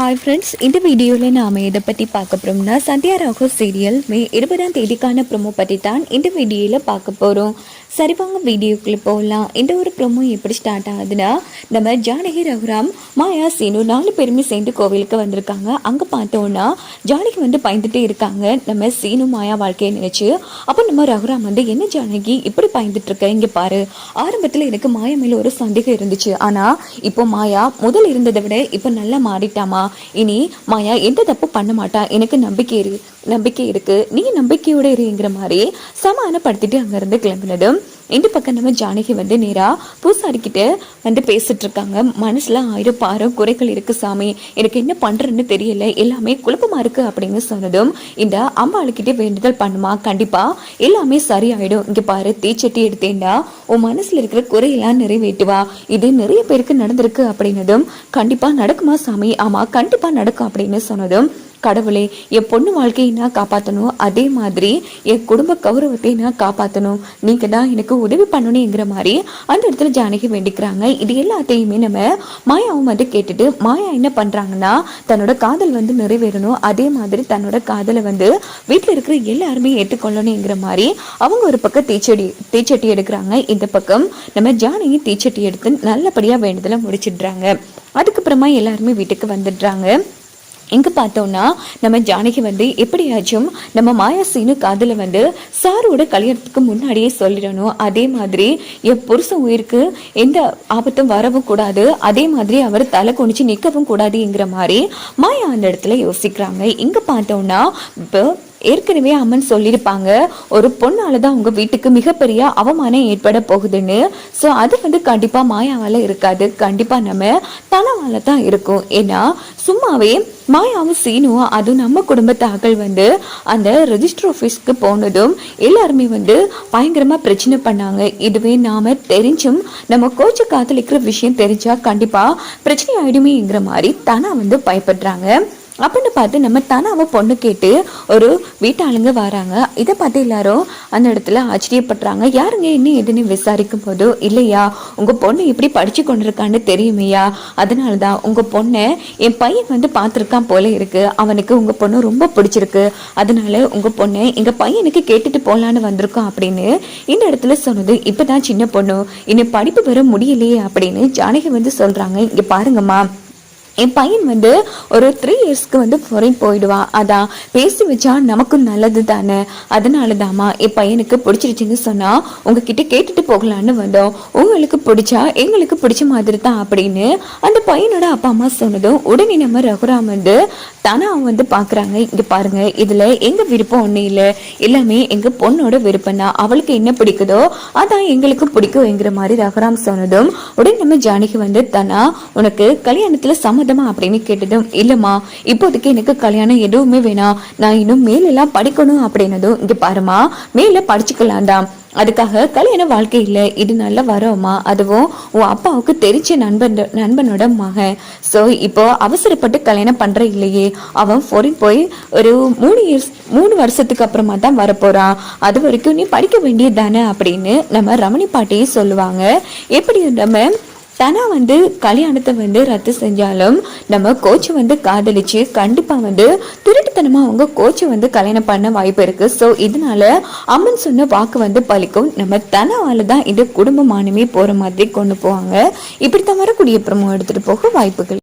Hi friends இந்த வீடியோவில் நாம் எதை பற்றி பார்க்க போகிறோம்னா சத்யா ராகு சீரியல் மே இருபதாம் தேதிக்கான ப்ரோமோ பற்றி தான் இந்த வீடியோவில் பார்க்க போகிறோம் சரி வாங்க வீடியோக்குள்ளே போகலாம் இந்த ஒரு ப்ரோமோ எப்படி ஸ்டார்ட் ஆகுதுன்னா நம்ம ஜானகி ரகுராம் மாயா சீனு நாலு பேருமே சேர்ந்து கோவிலுக்கு வந்திருக்காங்க. அங்கே பார்த்தோன்னா ஜானகி வந்து பயந்துட்டே இருக்காங்க. நம்ம சீனு மாயா வாழ்க்கையை நினச்சி. அப்போ நம்ம ரகுராம் வந்து என்ன ஜானகி இப்படி பயந்துட்டு இருக்க? இங்கே பாரு. ஆரம்பத்தில் எனக்கு மாயா மேலே ஒரு சந்தேகம் இருந்துச்சு. ஆனால் இப்போ மாயா முதல் இருந்ததை விட இப்போ நல்லா மாறிட்டாமா? இனி மாயா எந்த தப்பு பண்ண மாட்டா? எனக்கு நம்பிக்கை இரு நம்பிக்கை இருக்கு. நீ நம்பிக்கையோட இருங்கிற மாதிரி சமாதானப்படுத்திட்டு அங்கேருந்து கிளம்பினதும் இந்த பக்கம் நம்ம ஜானகி வந்து நேரா பூசாரிக்கிட்ட வந்து பேசிட்டு இருக்காங்க மனசில் ஆயிரம் பாரம் குறைகள் இருக்கு சாமி. எனக்கு என்ன பண்ணுறேன்னு தெரியல. எல்லாமே குழப்பமாக இருக்குது அப்படின்னு சொன்னதும் இந்த அம்பாளுக்கிட்ட வேண்டுதல் பண்ணுமா? கண்டிப்பாக எல்லாமே சரியாயிடும். இங்கே பாரு தீச்சட்டி எடுத்தேன்டா. உன் மனசில் இருக்கிற குறையெல்லாம் நிறைவேற்றுவா. இது நிறைய பேருக்கு நடந்திருக்கு அப்படின்னதும் கண்டிப்பாக நடக்குமா சாமி? ஆமாம் கண்டிப்பாக நடக்கும் அப்படின்னு சொன்னதும் கடவுளே என் பொண்ணு வாழ்க்கையை நான் காப்பாற்றணும் அதே மாதிரி என் குடும்ப கௌரவத்தை நான் காப்பாற்றணும் நீங்கள் தான் எனக்கு உதவி பண்ணணுங்கிற மாதிரி அந்த இடத்துல ஜானகி வேண்டிக்கிறாங்க. இது எல்லாத்தையுமே நம்ம மாயாவும் வந்து கேட்டுட்டு மாயா என்ன பண்ணுறாங்கன்னா தன்னோட காதல் வந்து நிறைவேறணும். அதே மாதிரி தன்னோட காதலை வந்து வீட்டில் இருக்கிற எல்லாருமே ஏற்றுக்கொள்ளணுங்கிற மாதிரி அவங்க ஒரு பக்கம் தீச்செடி தீச்சட்டி எடுக்கிறாங்க. இந்த பக்கம் நம்ம ஜானகி தீச்சட்டி எடுத்து நல்லபடியாக வேண்டுதலை முடிச்சிடுறாங்க. அதுக்கப்புறமா எல்லாருமே வீட்டுக்கு வந்துடுறாங்க. இங்கே பார்த்தோம்னா நம்ம ஜானகி வந்து எப்படியாச்சும் நம்ம மாயா சீனு காதில் வந்து சாரோட கல்யாணத்துக்கு முன்னாடியே சொல்லிடணும். அதே மாதிரி என் புருஷன் உயிருக்கு எந்த ஆபத்தும் வரவும் கூடாது. அதே மாதிரி அவர் தலை குனிச்சு நிற்கவும் கூடாதுங்கிற மாதிரி மாயா அந்த இடத்துல யோசிக்கிறாங்க. இங்கே பார்த்தோம்னா இப்போ ஏற்கனவே அம்மன் சொல்லியிருப்பாங்க ஒரு பொண்ணால தான் உங்க வீட்டுக்கு மிகப்பெரிய அவமானம் ஏற்பட போகுதுன்னு. ஸோ அது வந்து கண்டிப்பா மாயாவால இருக்காது. கண்டிப்பா நம்ம தனவால தான் இருக்கும். ஏன்னா சும்மாவே மாயாவும் சீனும் அதுவும் நம்ம குடும்பத்தாக்கள் வந்து அந்த ரெஜிஸ்டர் ஆஃபீஸ்க்கு போனதும் எல்லாருமே வந்து பயங்கரமா பிரச்சனை பண்ணாங்க. இதுவே நாம தெரிஞ்சும் நம்ம கோச்சை காதலிக்கிற விஷயம் தெரிஞ்சா கண்டிப்பா பிரச்சனை ஆயிடுமேங்கிற மாதிரி தனா வந்து பயப்படுறாங்க. அப்படின்னு பார்த்து நம்ம தனாவை பொண்ணு கேட்டு ஒரு வீட்டாளுங்க வராங்க. இதை பார்த்து எல்லாரும் அந்த இடத்துல ஆச்சரியப்படுறாங்க. யாருங்க என்ன எதுன்னு விசாரிக்கும் போது இல்லையா உங்க பொண்ணு எப்படி படிச்சு கொண்டிருக்கான்னு தெரியுமையா? அதனால தான் உங்க பொண்ணை என் பையன் வந்து பார்த்துருக்கான் போல இருக்கு. அவனுக்கு உங்க பொண்ணு ரொம்ப பிடிச்சிருக்கு. அதனால உங்க பொண்ணை எங்க பையனுக்கு கேட்டுட்டு போகலான்னு வந்திருக்கோம் அப்படின்னு இந்த இடத்துல சொன்னது. இப்பதான் சின்ன பொண்ணு இன்னும் படிப்பு வர முடியலையே அப்படின்னு ஜானகி வந்து சொல்றாங்க. இங்க பாருங்கம்மா என் பையன் வந்து ஒரு த்ரீ இயர்ஸ்க்கு வந்து ஃபாரின் போயிடுவான் அதான் பேசி வச்சா நமக்கும் நல்லது தானே? அதனால தாம்மா என் பையனுக்கு பிடிச்சிருச்சுன்னு சொன்னால் உங்ககிட்ட கேட்டுட்டு போகலான்னு வந்தோம். உங்களுக்கு பிடிச்சா எங்களுக்கு பிடிச்ச மாதிரி தான் அப்படின்னு அந்த பையனோட அப்பா அம்மா சொன்னதும் உடனே நம்ம ரகுராம் வந்து தானே அவன் வந்து பார்க்குறாங்க இங்கே பாருங்க இதில் எங்கள் விருப்பம் ஒன்றும் இல்லை. எல்லாமே எங்கள் பொண்ணோட விருப்பம் தான் அவளுக்கு என்ன பிடிக்குதோ அதான் எங்களுக்கு பிடிக்கும்ங்கிற மாதிரி ரகுராம் சொன்னதும் உடனே நம்ம ஜானகி வந்து தானா உனக்கு கல்யாணத்தில் சம்மதமா அப்படின்னு கேட்டதும் இல்லைம்மா இப்போதைக்கு எனக்கு கல்யாணம் எதுவுமே வேணாம். நான் இன்னும் மேலெல்லாம் படிக்கணும் அப்படின்னதும் இங்கே பாருமா மேலே தான் அதுக்காக கல்யாண வாழ்க்கை இல்லை இது நல்ல வரோமா அதுவும் உன் அப்பாவுக்கு தெரிஞ்ச நண்பன் நண்பனோட மகன். ஸோ இப்போ அவசரப்பட்டு கல்யாணம் பண்ற இல்லையே. அவன் ஃபாரின் போய் ஒரு மூணு இயர்ஸ் மூணு வருஷத்துக்கு அப்புறமா தான் வரப்போறான். அது வரைக்கும் நீ படிக்க வேண்டியது தானே அப்படின்னு நம்ம ரமணி பாட்டியே சொல்லுவாங்க. எப்படி நம்ம தனா வந்து கல்யாணத்தை வந்து ரத்து செஞ்சாலும் நம்ம கோச்சை வந்து காதலிச்சு கண்டிப்பாக வந்து திருட்டுத்தனமாக அவங்க கோச்சை வந்து கல்யாணம் பண்ண வாய்ப்பு இருக்கு. ஸோ இதனால அம்மன் சொன்ன வாக்கு வந்து பழிக்கும் நம்ம தனாவால் தான் இந்த குடும்பமானமே போகிற மாதிரி கொண்டு போவாங்க. இப்படித்தான் வரக்கூடிய பிரமோ எடுத்துகிட்டு போக வாய்ப்புகள்